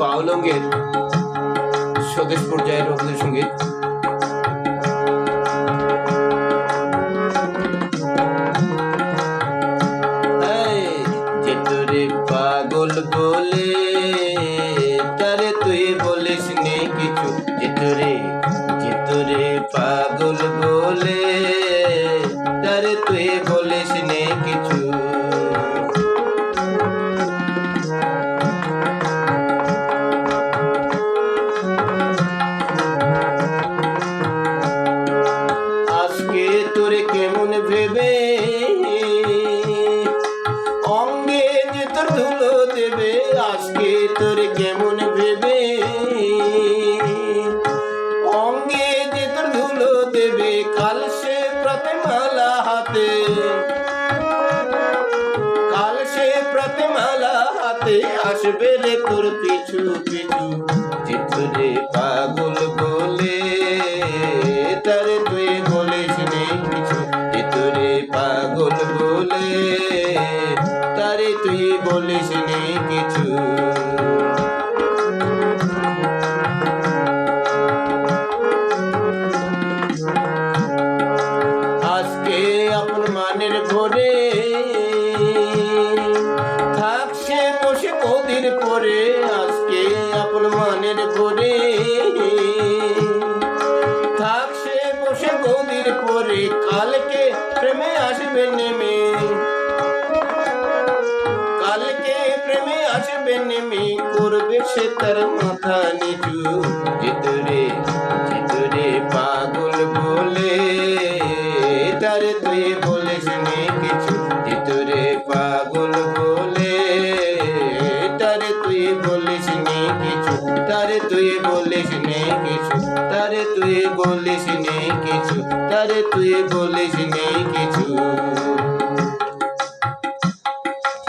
বাউলঙ্গের স্বদেশ পর্যায়ের রবীন্দ্রসঙ্গীত পাগল বলে তারে তুই পাগল বলে, তারে তুই বলিস নে কিছু। আজকে তোরে কেমন ভেবে, অঙ্গে যে তোর ধুলো দেবে, আজকে তোরে কেমন প্রতিমালা হাতে। কাল সে প্রতিমালা হাতে আসবে রে তোর পিছু পিছু। চিত্রে পাগল বলে, তারে তুই বলিস নে কিছু। চিত্রে পাগল বলে, তারে তুই বলিস নে মানের ভরে থাকছে বসে কদিন পরে, আজকে আপন মানের ভরে। থাকছে বসে কদিন পরে, কালকে প্রেমে আসবে নেমে। কালকে প্রেমে আসবে নেমে, করবে সে তার মাথা নিচু। জিতরে জিতরে পাগল তারে তুই বলিস নে কিছু, তারে তুই বলিস নে কিছু, তারে তুই বলিস নে কিছু, তারে তুই বলিস নে